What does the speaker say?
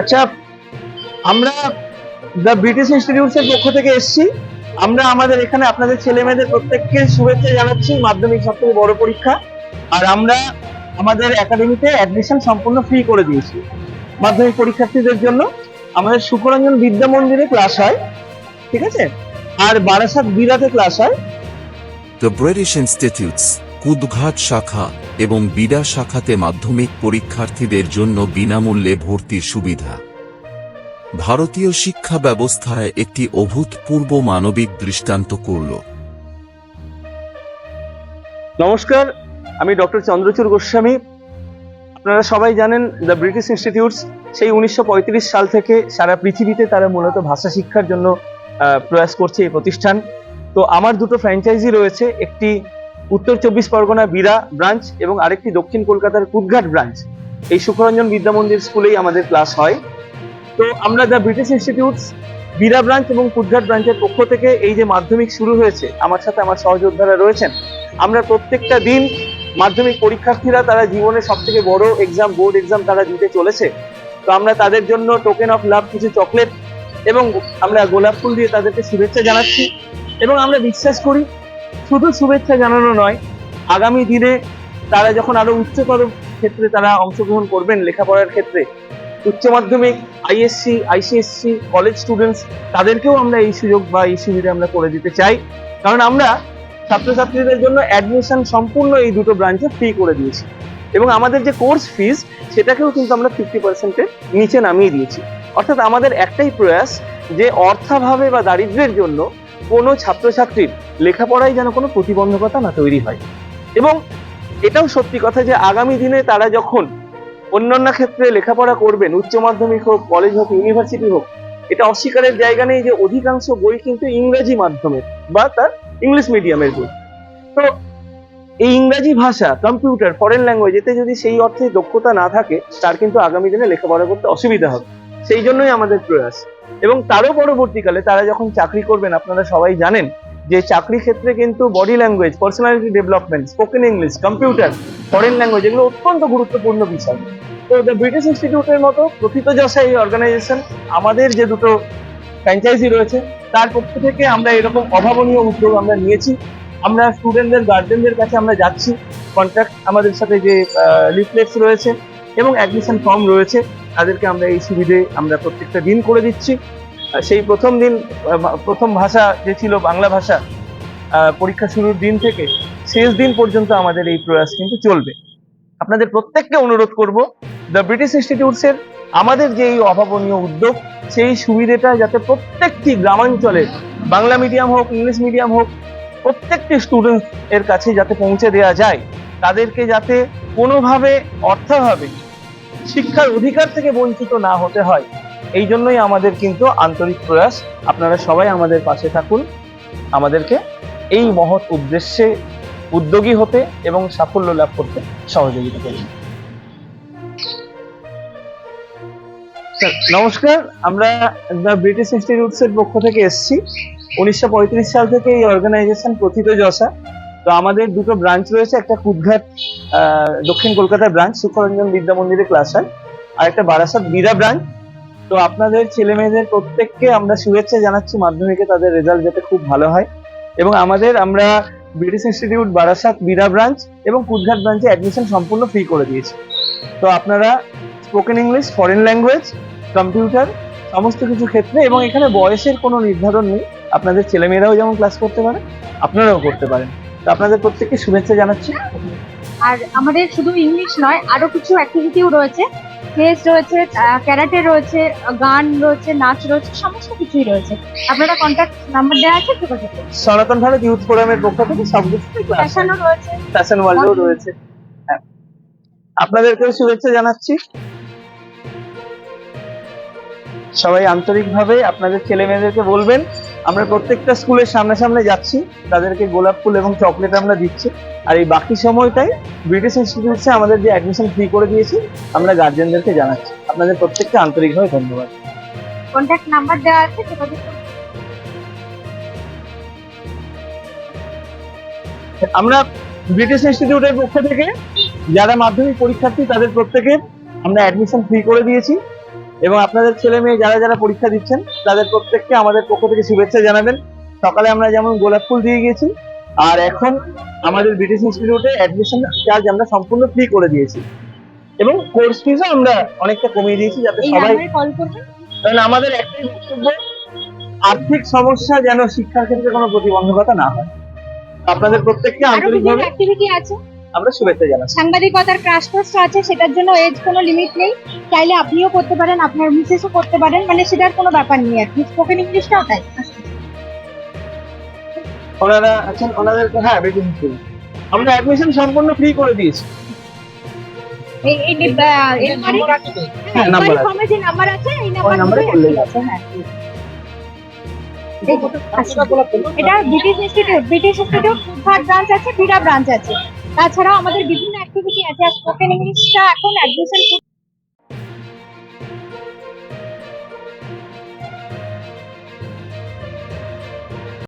আচ্ছা আমরা the British institutes এর পক্ষ থেকে এসেছি। আমরা আমাদের এখানে আপনাদের ছেলে মেয়েদের প্রত্যেককে শুভেচ্ছা জানাচ্ছি, মাধ্যমিক সব থেকে বড় পরীক্ষা। আর আমরা আমাদের একাডেমিতে অ্যাডমিশন সম্পূর্ণ ফ্রি করে দিয়েছি মাধ্যমিক পরীক্ষার্থীদের জন্য। আমাদের সুকরঞ্জন বিদ্যা মন্দিরে ক্লাস হয়, ঠিক আছে? আর বারাসাত বিরাতে ক্লাস হয়। দ্য ব্রিটিশ ইনস্টিটিউটস কুদঘাট শাখা এবং বিডা শাখাতে মাধ্যমিক পরীক্ষার্থীদের জন্য বিনামূল্যে ভর্তির সুবিধা। ভারতীয় শিক্ষা ব্যবস্থায় একটি অভূতপূর্ব মানবিক দৃষ্টান্ত করল। নমস্কার, আমি ডক্টর চন্দ্রচূড় গোস্বামী। আপনারা সবাই জানেন দ্য ব্রিটিশ ইনস্টিটিউটস, সেই উনিশশো পঁয়ত্রিশ সাল থেকে সারা পৃথিবীতে তারা মূলত ভাষা শিক্ষার জন্য প্রয়াস করছে এই প্রতিষ্ঠান। তো আমার দুটো ফ্র্যাঞ্চাইজি রয়েছে, একটি উত্তর চব্বিশ পরগনা বীরা ব্রাঞ্চ এবং আরেকটি দক্ষিণ কলকাতার কুদঘাট ব্রাঞ্চ। এই সুখরঞ্জন বিদ্যা মন্দির স্কুলেই আমাদের ক্লাস হয়। তো আমরা দ্য ব্রিটিশ ইনস্টিটিউটস, বীরা ব্রাঞ্চ এবং কুদঘাট ব্রাঞ্চের পক্ষ থেকে এই যে মাধ্যমিক শুরু হয়েছে, আমার সাথে আমার সহযোদ্ধারা রয়েছেন। আমরা প্রত্যেকটা দিন মাধ্যমিক পরীক্ষার্থীরা তারা জীবনে সব থেকে বড় এক্সাম বোর্ড এক্সাম তারা দিতে চলেছে। তো আমরা তাদের জন্য টোকেন অফ লাভ কিছু চকলেট এবং আমরা গোলাপ ফুল দিয়ে তাদেরকে শুভেচ্ছা জানাচ্ছি। এবং আমরা বিশ্বাস করি শুধু শুভেচ্ছা জানানো নয়, আগামী দিনে তারা যখন আরও উচ্চতর ক্ষেত্রে তারা অংশগ্রহণ করবেন লেখাপড়ার ক্ষেত্রে, উচ্চ মাধ্যমিক আইএসসি আইসিএসসি কলেজ স্টুডেন্টস তাদেরকেও আমরা এই সুযোগ বা এই সুবিধা আমরা করে দিতে চাই। কারণ আমরা ছাত্রছাত্রীদের জন্য অ্যাডমিশন সম্পূর্ণ এই দুটো ব্রাঞ্চে ফ্রি করে দিয়েছি। এবং আমাদের যে কোর্স ফিস সেটাকেও কিন্তু আমরা ফিফটি পার্সেন্টের নিচে নামিয়ে দিয়েছি। অর্থাৎ আমাদের একটাই প্রয়াস যে অর্থাভাবে বা দারিদ্র্যের জন্য কোনো ছাত্রছাত্রীর লেখাপড়ায় যেন কোনো প্রতিবন্ধকতা না তৈরি হয়। এবং এটাও সত্যি কথা যে আগামী দিনে তারা যখন অন্যান্য ক্ষেত্রে লেখাপড়া করবেন, উচ্চ মাধ্যমিক হোক কলেজ হোক ইউনিভার্সিটি হোক, এটা অস্বীকারের জায়গা নেই যে অধিকাংশ বই কিন্তু ইংরেজি মাধ্যমের বা তার ইংলিশ মিডিয়ামের বই। তো এই ইংরাজি ভাষা কম্পিউটার ফরেন ল্যাঙ্গুয়েজ এতে যদি সেই অর্থে দক্ষতা না থাকে, তার কিন্তু আগামী দিনে লেখাপড়া করতে অসুবিধা হবে। সেই জন্যই আমাদের প্রয়াস। এবং তারও পরবর্তীকালে তারা যখন চাকরি করবেন, আপনারা সবাই জানেন যে চাকরি ক্ষেত্রে কিন্তু body language personality development spoken English computer foreign language এগুলো অত্যন্ত গুরুত্বপূর্ণ বিষয়। তো দ্য ব্রিটিশ ইনস্টিটিউটের মতো প্রথিতযশা এই অর্গানাইজেশন আমাদের যে দুটো ফ্র্যাঞ্চাইজি রয়েছে, তার পক্ষ থেকে আমরা এরকম অভাবনীয় উদ্যোগ আমরা নিয়েছি। আমরা স্টুডেন্টদের গার্জেনদের কাছে আমরা যাচ্ছি। কন্ট্রাক্ট আমাদের সাথে যে লিফলেটস রয়েছে এবং অ্যাডমিশন ফর্ম রয়েছে। তাদেরকে আমরা এই সুবিধে আমরা প্রত্যেকটা দিন করে দিচ্ছি। সেই প্রথম দিন প্রথম ভাষা যে ছিল বাংলা ভাষা পরীক্ষা শুরুর দিন থেকে শেষ দিন পর্যন্ত আমাদের এই প্রয়াস কিন্তু চলবে। আপনাদের প্রত্যেককে অনুরোধ করব দ্য ব্রিটিশ ইনস্টিটিউটসের আমাদের যে এই অভাবনীয় উদ্যোগ, সেই সুবিধেটা যাতে প্রত্যেকটি গ্রামাঞ্চলে বাংলা মিডিয়াম হোক, ইংলিশ মিডিয়াম হোক, প্রত্যেকটি স্টুডেন্ট এর কাছে যাতে পৌঁছে দেওয়া যায়, তাদেরকে যাতে কোনোভাবে অর্থাভাবে শিক্ষার অধিকার থেকে বঞ্চিত না হতে হয়। এই জন্যই আমাদের কিন্তু আন্তরিক প্রয়াস। আপনারা সবাই আমাদের পাশে থাকুন। আমাদেরকে এই মহৎ উদ্দেশ্যে উদ্যোগী হতে এবং সাফল্য লাভ করতে সহযোগিতা করুন। নমস্কার। আমরা দ্য ব্রিটিশ ইনস্টিটিউটস এর পক্ষ থেকে এসেছি। উনিশশো পঁয়ত্রিশ সাল থেকে এই অর্গানাইজেশন প্রথিত যশা। তো আমাদের দুটো ব্রাঞ্চ রয়েছে, একটা কুদঘাট দক্ষিণ কলকাতার ব্রাঞ্চ সুখরঞ্জন বিদ্যা মন্দিরে ক্লাস হয়, আর একটা বারাসাত বিরা ব্রাঞ্চ তো আপনাদের ছেলে মেয়েদের প্রত্যেককে আমরা শুভেচ্ছা জানাচ্ছি, মাধ্যমিকে তাদের রেজাল্ট যাতে খুব ভালো হয়। এবং আমাদের আমরা British institute Barasat Bira branch এবং কুদঘাট ব্রাঞ্চে অ্যাডমিশন সম্পূর্ণ ফ্রি করে দিয়েছি। তো আপনারা spoken English foreign language computer সমস্ত কিছু ক্ষেত্রে এবং এখানে বয়সের কোনো নির্ধারণ নেই। আপনাদের ছেলেমেয়েরাও যেমন ক্লাস করতে পারে আপনারাও করতে পারেন। তো আপনাদের প্রত্যেককে শুভেচ্ছা জানাচ্ছি। আর আমাদের শুধু ইংলিশ নয় আরও কিছু অ্যাক্টিভিটিও রয়েছে। প্লেস রয়েছে ক্যারাটে রয়েছে গান রয়েছে নাচ রয়েছে সমস্ত কিছুই রয়েছে। আপনারা কন্ট্যাক্ট নাম্বার দেওয়া আছে যোগাযোগ সনাতন ভারত ইউথ ফোরামের পক্ষ থেকে সব ক্লাস ফ্যাশনও রয়েছে। ফ্যাশন ওয়ার্ল্ডও রয়েছে। হ্যাঁ। আপনাদেরকেও শুভেচ্ছা জানাচ্ছি। সবাই আন্তরিকভাবে আপনাদের ছেলে মেয়েদেরকে বলবেন আমরা প্রত্যেকটা স্কুলের সামনে সামনে যাচ্ছি তাদেরকে গোলাপ ফুল এবং চকলেট আমরা দিচ্ছি। আর এই বাকি সময়টাই ব্রিটিশ ইনস্টিটিউটসে আমাদের যে অ্যাডমিশন ফ্রি করে দিয়েছি আমরা গার্জেনদেরকে জানাচ্ছি। আপনাদের প্রত্যেককে আন্তরিকভাবে ধন্যবাদ। কন্ট্যাক্ট নাম্বার দেওয়া আছে যোগাযোগ আমরা ব্রিটিশ ইনস্টিটিউটের পক্ষ থেকে যারা মাধ্যমিক পরীক্ষার্থী তাদের প্রত্যেকের আমরা অ্যাডমিশন ফ্রি করে দিয়েছি। এবং আপনাদের ছেলে মেয়ে যারা যারা পরীক্ষা দিচ্ছেন তাদের প্রত্যেককে আমাদের পক্ষ থেকে শুভেচ্ছা জানাবেন। সকালে আমরা যেমন গোলাপ ফুল দিয়ে গিয়েছি আর এখন আমাদের ব্রিটিশ ইনস্টিটিউটে অ্যাডমিশন চার্জ আমরা সম্পূর্ণ ফ্রি করে দিয়েছি। এবং কোর্স ফিজও আমরা অনেকটা কমিয়ে দিয়েছি যাতে সবাই কারণ আমাদের একটাই বক্তব্য আর্থিক সমস্যা যেন শিক্ষার ক্ষেত্রে কোনো প্রতিবন্ধকতা না হয়। আপনাদের প্রত্যেককে আন্তরিকভাবে অ্যাক্টিভিটি আছে? আমরা শুভেচ্ছা জানাচ্ছি। সাংবাদিকতার ক্রাশ কোর্স আছে সেটার জন্য এজ কোনো লিমিট নেই। চাইলে আপনিও করতে পারেন আপনার মিসেসও করতে পারেন মানে সেটার কোনো ব্যাপার নেই আর কি। স্পোকেন ইংলিশটাও তাই। ওনারা আছেন ওনাদেরকে হ্যাঁ বেটিং স্কুল আমরা অ্যাডমিশন সম্পূর্ণ ফ্রি করে দিয়েছি। এটা British institute British institute branch আছে বিড়া ব্রাঞ্চ আছে। তাছাড়াও আমাদের বিভিন্ন অ্যাক্টিভিটি আছে স্পোকেন ইংলিশটা এখন অ্যাডমিশন